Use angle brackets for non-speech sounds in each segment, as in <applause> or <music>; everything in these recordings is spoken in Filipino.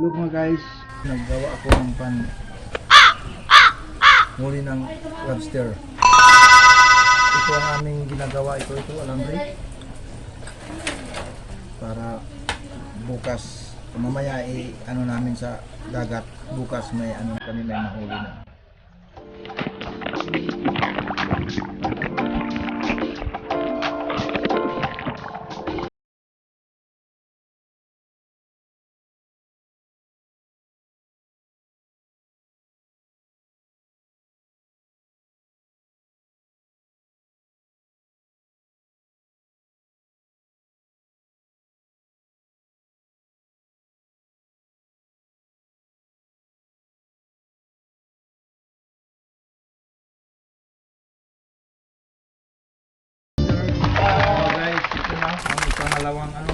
Hello mga guys, naggawa ako ng pan muli ng lobster. Ito ang aming ginagawa, ito ito, alam rin. Para bukas, mamaya i ano namin sa dagat, bukas may ano kami may mahuli na. Pangalawang ano,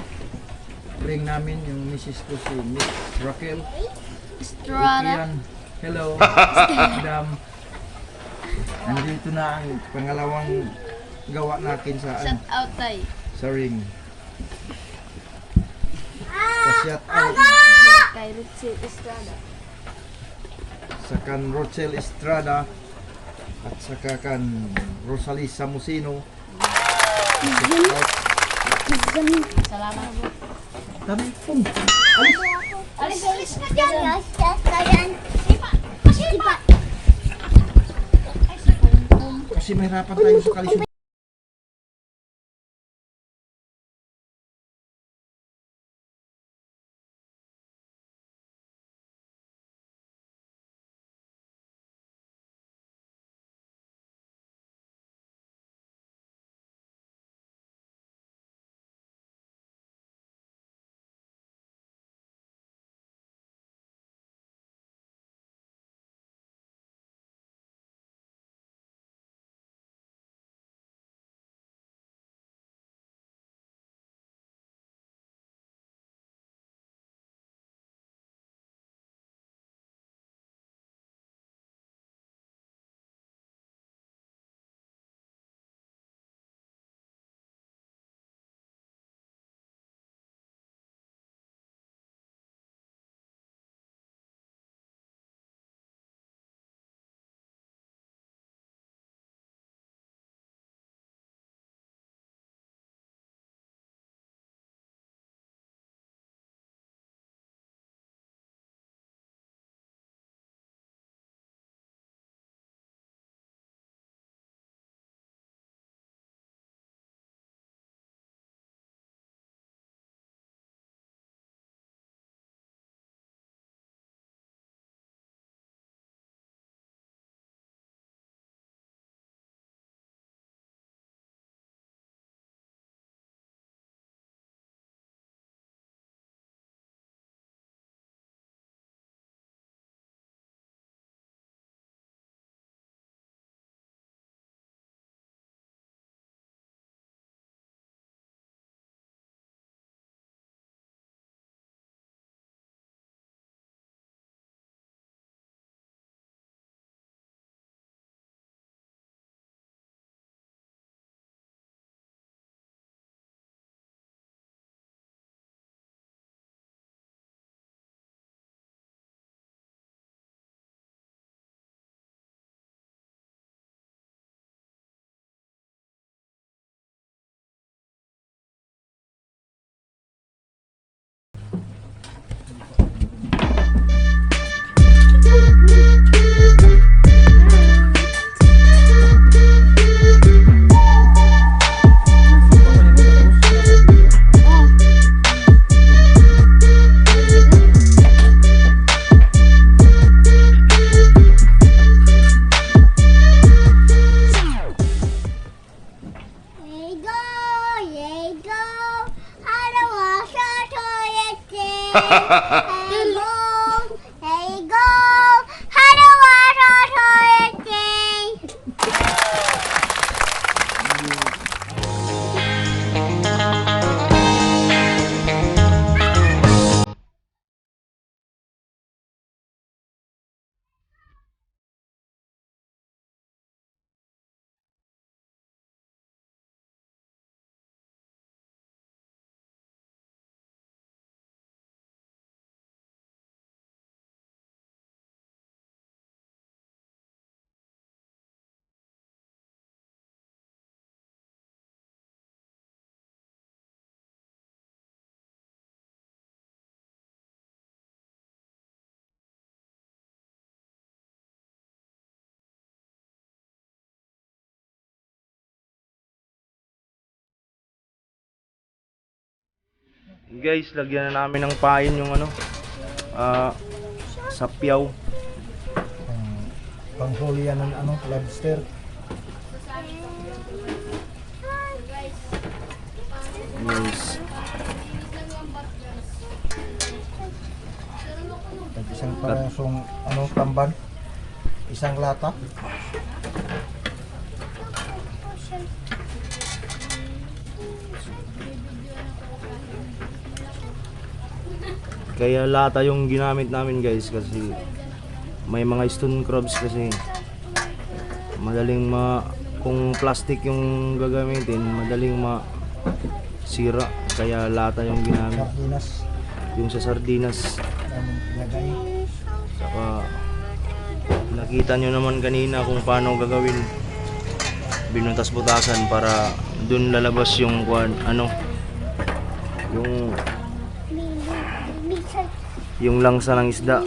bring namin yung Mrs. ko si Miss Raquel. Estrada. Yan. Hello, <laughs> madam. Nandito na ang pangalawang gawa natin sa ano, Shout out tay. sa ring. Pasyat out Kay Richie Estrada. sa kan Rochelle Estrada at saka kan Rosalie Samusino. Pasyat out. Salamat po. Dami. Pum. Alis, alis ka dyan. Kasi mahirapan tayo sa kalisod. <laughs> the Guys, lagyan na namin ng pain yung ano, ah, sapyaw. Panghuli yan ng ano, lobster. Guys, At isang parasong ano, tamban. Isang lata. Kaya lata yung ginamit namin guys kasi may mga stone crabs kasi. Madaling ma kung plastic yung gagamitin madaling ma sira kaya lata yung ginamit. Yung sa sardinas. Saka nakita nyo naman kanina kung paano gagawin. Binutas-butasan para dun lalabas yung ano yung yung langsa ng isda.